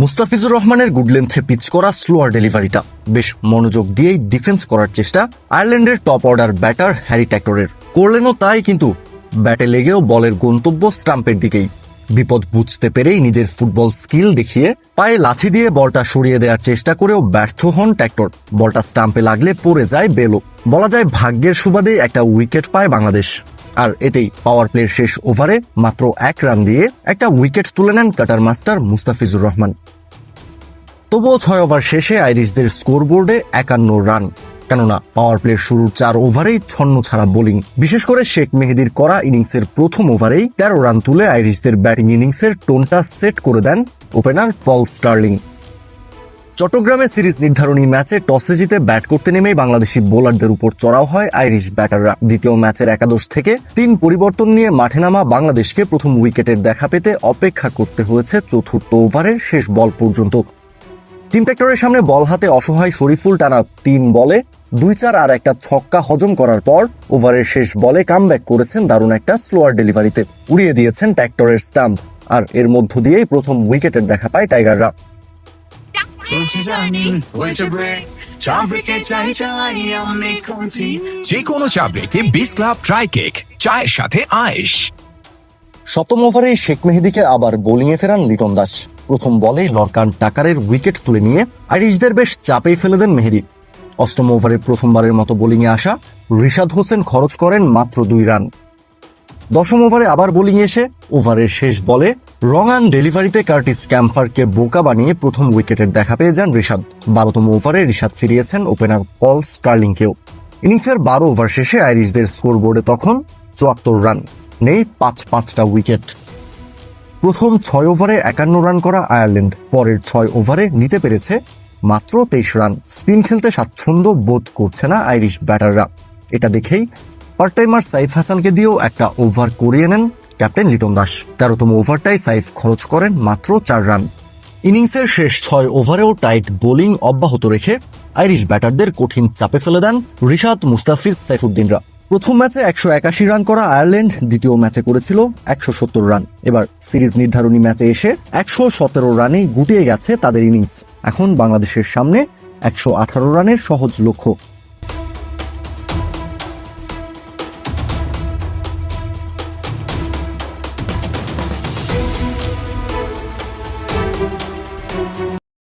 মুস্তাফিজুর রহমানের গুড লেন্থে পিচ করা স্লোয়ার ডেলিভারিটা বেশ মনোযোগ দিয়েই ডিফেন্স করার চেষ্টা আয়ারল্যান্ডের টপ অর্ডার ব্যাটার হ্যারি ট্যাক্টরের। করলেনও তাই কিন্তু ব্যাটে লেগেও বলের গন্তব্য স্টাম্পের দিকেই। বিপদ বুঝতে পেরেই নিজের ফুটবল স্কিল দেখিয়ে পায়ে লাথি দিয়ে বলটা সরিয়ে দেওয়ার চেষ্টা করেও ব্যর্থ হন ট্যাক্টর। বলটা স্টাম্পে লাগলে পড়ে যায় বেলো বলা যায় ভাগ্যের সুবাদে একটা উইকেট পায় বাংলাদেশ। আর এতেই পাওয়ার প্লের শেষ ওভারে মাত্র এক রান দিয়ে একটা উইকেট তুলে নেন কাটার মাস্টার মুস্তাফিজুর রহমান। তবুও ছয় ওভার শেষে আইরিশদের স্কোরবোর্ডে একান্ন রান কেননা পাওয়ার প্লের শুরুর চার ওভারেই ছন্ন ছাড়া বোলিং বিশেষ করে শেখ মেহেদির করা ইনিংসের প্রথম ওভারেই তেরো রান তুলে আইরিশদের ব্যাটিং ইনিংসের টোনটা সেট করে দেন ওপেনার পল স্টার্লিং। চট্টগ্রামে সিরিজ নির্ধারণী ম্যাচে টসে জিতে ব্যাট করতে নেমেই বাংলাদেশি বোলারদের উপর চড়াও হয় আইরিশ ব্যাটাররা। দ্বিতীয় ম্যাচের একাদশ থেকে তিন পরিবর্তন নিয়ে মাঠে নামা বাংলাদেশকে প্রথম উইকেটের দেখা পেতে অপেক্ষা করতে হয়েছে চতুর্থ ওভারের শেষ বল পর্যন্ত। টিম ট্র্যাক্টরের সামনে বল হাতে অসহায় শরীফুল টানা তিন বলে দুই চার আর একটা ছক্কা হজম করার পর ওভারের শেষ বলে কামব্যাক করেছেন দারুণ একটা স্লোয়ার ডেলিভারিতে উড়িয়ে দিয়েছেন ট্র্যাক্টরের স্টাম্প। আর এর মধ্য দিয়েই প্রথম উইকেটের দেখা পায় টাইগাররা। যে কোনো চা ব্রেকে বিস ক্লাব ট্রাই কেক চায়ের সাথে আয়েশ। সপ্তম ওভারে শেখ মেহেদিকে আবার বোলিংয়ে ফেরান লিটন দাস। প্রথম বলে লরকান টাকারের উইকেট তুলে নিয়ে আইরিশদের বেশ চাপেই ফেলে দেন মেহেদি। অষ্টম ওভারে প্রথমবারের মতো বোলিংয়ে আসা রিশাদ হোসেন খরচ করেন মাত্র দুই রান। দশম ওভারে আবার বোলিং এসে ওভারের শেষ বলে রঙান ডেলিভারিতে কার্টিস ক্যাম্পারকে বোকা বানিয়ে প্রথম উইকেটের দেখা পেয়ে যান রিশাদ। বারোতম ওভারে রিশাদ ফিরিয়েছেন ওপেনার পল স্টার্লিংকেও। ইনিংসের বারো ওভার শেষে আইরিশদের স্কোরবোর্ডে তখন চুয়াত্তর রান, নেই পাঁচ পাঁচটা উইকেট। প্রথম ছয় ওভারে একান্ন রান করা আয়ারল্যান্ড, পরের ছয় ওভারে নিতে পেরেছে মাত্র তেইশ রান। স্পিন খেলতে স্বাচ্ছন্দ্য বোধ করছে না আইরিশ ব্যাটাররা। এটা দেখেই পার্ট টাইমার সাইফ হাসানকে দিয়েও একটা ওভার করিয়ে নেন ক্যাপ্টেন লিটন দাস। তেরোতম ওভারটাই সাইফ খরচ করেন মাত্র চার রান। ইনিংসের শেষ ছয় ওভারেও টাইট বোলিং অব্যাহত রেখে আইরিশ ব্যাটারদের কঠিন চাপে ফেলে দেন রিশাদ মুস্তাফিজ সাইফুদ্দিনরা। প্রথম ম্যাচে একশো একাশি রান করা আয়ারল্যান্ড, দ্বিতীয় ম্যাচে করেছিল একশো সত্তর রান। এবার সিরিজ নির্ধারণী ম্যাচে এসে একশো সতেরো রানেই গুটিয়ে গেছে তাদের ইনিংস। এখন বাংলাদেশের সামনে একশো আঠারো রানের সহজ লক্ষ্য।